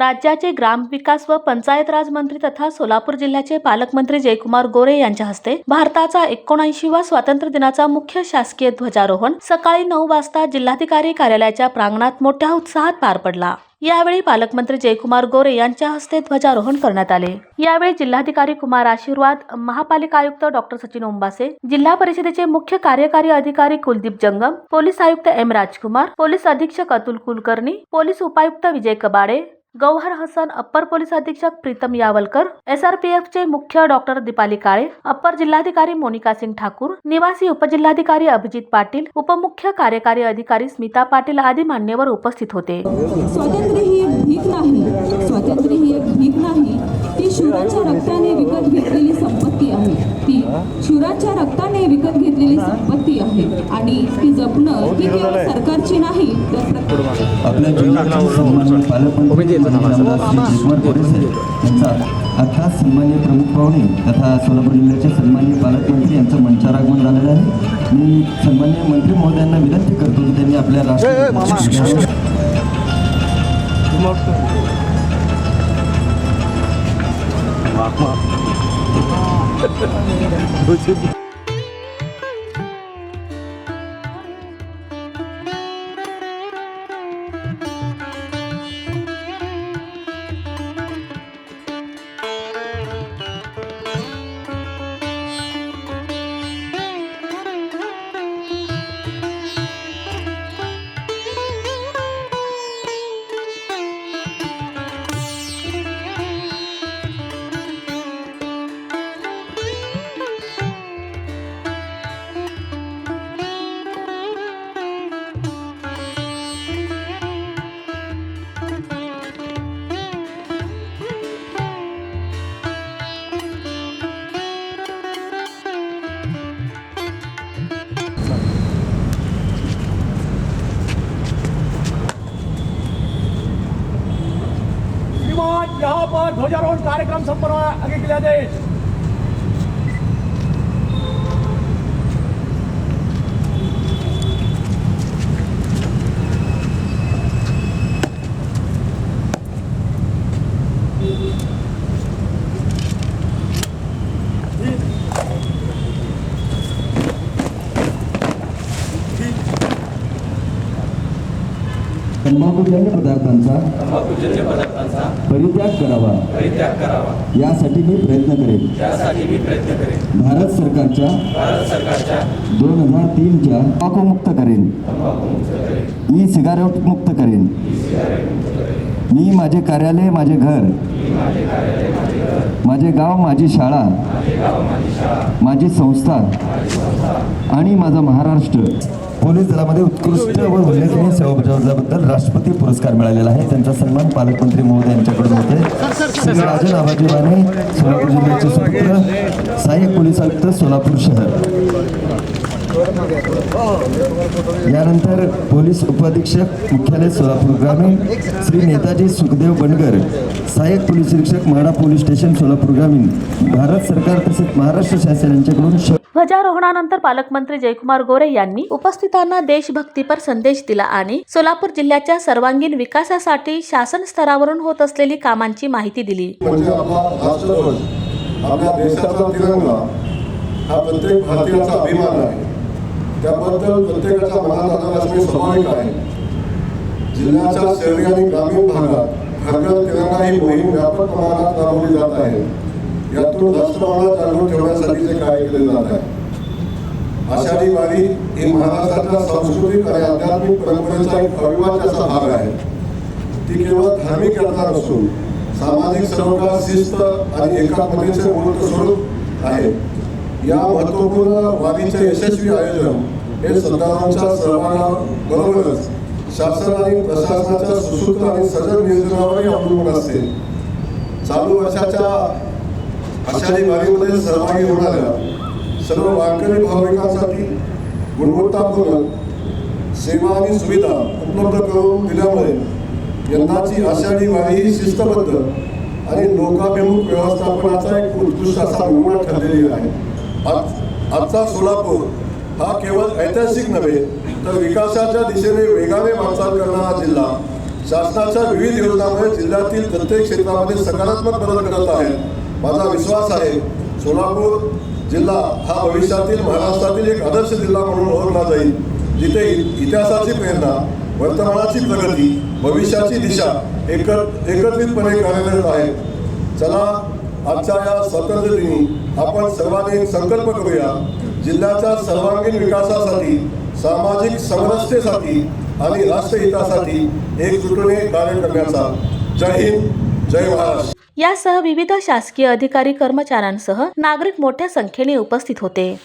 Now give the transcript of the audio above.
राज्याचे ग्रामविकास व पंचायत राज मंत्री तथा सोलापूर जिल्ह्याचे पालकमंत्री जयकुमार गोरे यांच्या हस्ते भारताचा एकोणऐंशीवा स्वातंत्र्य दिनाचा मुख्य शासकीय ध्वजारोहण सकाळी नऊ वाजता जिल्हाधिकारी कार्यालयाच्या प्रांगणात मोठ्या उत्साहात पार पडला. यावेळी पालकमंत्री जयकुमार गोरे यांच्या हस्ते ध्वजारोहण करण्यात आले. यावेळी जिल्हाधिकारी कुमार आशीर्वाद महापालिका आयुक्त डॉक्टर सचिन ओंबासे जिल्हा परिषदेचे मुख्य कार्यकारी अधिकारी कुलदीप जंगम पोलीस आयुक्त एम राजकुमार पोलीस अधीक्षक अतुल कुलकर्णी पोलीस उपायुक्त विजय कबाडे गौहर हसन अप्पर पोलीस अधीक्षक प्रीतम यावलकर एसआरपीएफचे मुख्य डॉक्टर दीपाली काळे अप्पर जिल्हाधिकारी मोनिका सिंग ठाकूर निवासी उपजिल्हाधिकारी अभिजित पाटील उपमुख्य कार्यकारी अधिकारी स्मिता पाटील आदी मान्यवर उपस्थित होते. स्वातंत्र्य ही एक भीक नाही. स्वातंत्र्य ही एक भीक नाही. ती शूराच्या रक्ताने विकत घेतलेली संपत्ती आहे. ती रक्ताने विकत घेतलेली संपत्ती आहे. आणि ती जपणं ही केवळ सरकारची नाही तर आपल्या जिल्ह्याचे सन्माननीय पालकमंत्री रामदास जयकुमार गोरे साहेब यांचा अर्थात सन्माननीय प्रमुख पाहुणे तथा सोलापूर जिल्ह्याचे सन्माननीय पालकमंत्री यांचं मंचावर आगमन झालेलं आहे. मी सन्माननीय मंत्री महोदयांना विनंती करतो की त्यांनी आपल्या राष्ट्र ध्वजारोहण कार्यक्रम संपन्न हुआ आगे के लिए आदेश तंबाखूजन्य पदार्थांचा परित्याग करावा. यासाठी मी प्रयत्न करेन. भारत सरकारच्या दोन हजार तीनच्या तंबाखू मुक्त करेन. ई सिगारेट मुक्त करेन. मी माझे कार्यालय माझे घर माझे गाव माझी शाळा माझी संस्था आणि माझा महाराष्ट्र पोलीस दलामध्ये उत्कृष्ट व उल्लेखनीय सेवा बजावल्याबद्दल राष्ट्रपती पुरस्कार मिळालेला आहे. त्यांचा सन्मान पालकमंत्री महोदय यांच्याकडून होते श्री राजन आबाजी माने सोलापूर जिल्ह्याचे सुपुत्र सहाय्यक पोलीस आयुक्त सोलापूर शहर. यानंतर पोलीस उपाधीक्षक मुख्यालय सोलापूर ग्रामीण श्री नेताजी सुखदेव बनगर सहाय्यक पोलीस निरीक्षक म्हाडा पोलीस स्टेशन सोलापूर ग्रामीण भारत सरकार तसेच महाराष्ट्र शासन यांच्याकडून ध्वजारोहणानंतर पालकमंत्री जयकुमार गोरे यांनी उपस्थितांना देशभक्तीपर संदेश दिला आणि सोलापूर जिल्ह्याच्या सर्वांगीण विकासासाठी शासन स्तरावरून होत असलेली कामांची माहिती दिली आपल्या देशाचा तिरंगा हा प्रत्येक भारतीयाचा अभिमान आहे. त्याबद्दल प्रत्येकाच्या मनात आदर असणे स्वाभाविक आहे. जिल्ह्याच्या शहरी आणि ग्रामीण भागात हरघर तिरंगा ही मोहीम व्यापक प्रमाणात राबवली जात आहे. यातून राष्ट्रभावना ठेवण्यासाठी ते कार्य केले जात आहे? आषाढी वारी ही महाराष्ट्राच्या सांस्कृतिक आणि आध्यात्मिक परंपरेचा एक अविभाज्य असा भाग आहे. ती केवळ धार्मिक यात्रा नसून सामाजिक सरोकार शिस्त आणि एकात्मतेचे मूर्त स्वरूप आहे. या महत्त्वपूर्ण वारीचे यशस्वी आयोजन हे श्रद्धाळूंच्या सहभागाबरोबरच शासन आणि प्रशासनाच्या सुसूत्र आणि सजग नियोजनावरही अवलंबून असते. चालू वर्षाच्या आषाढी वारीमध्ये सहभागी होणाऱ्या सर्व वारकरी भाविकांसाठी गुणवत्तापूर्ण सेवा आणि सुविधा उपलब्ध करून दिल्यामुळे यंदाची आषाढी वारी ही शिस्तबद्ध आणि लोकाभिमुख व्यवस्थापनाचा एक उत्कृष्ट असा नमुना ठरलेली आहे. आज आजचा सोलापूर हा केवळ ऐतिहासिक नव्हे तर विकासाच्या दिशेने वेगाने वाटचाल करणारा जिल्हा शासनाच्या विविध योजनांमुळे जिल्ह्यातील प्रत्येक क्षेत्रामध्ये सकारात्मक बदल घडत आहे. माझा विश्वास आहे सोलापूर जिल्हा हा भविष्यातील महाराष्ट्रातील एक आदर्श जिल्हा म्हणून ओळखला जाईल. जिथे इतिहासाची प्रेरणा वर्तमानाची प्रगती भविष्याची दिशा एकत्र एकत्रितपणे कार्यरत आहे. चला आजच्या या स्वातंत्र्य दिनी आपण सर्वांनी एक संकल्प करूया. जिल्ह्याच्या सर्वांगीण विकासासाठी सामाजिक समरसतेसाठी आणि राष्ट्रहितासाठी एकजुटीने कार्य करण्याचा. जय हिंद जय महाराष्ट्र. यासह विविध शासकीय अधिकारी कर्मचाऱ्यांसह नागरिक मोठ्या संख्येने उपस्थित होते.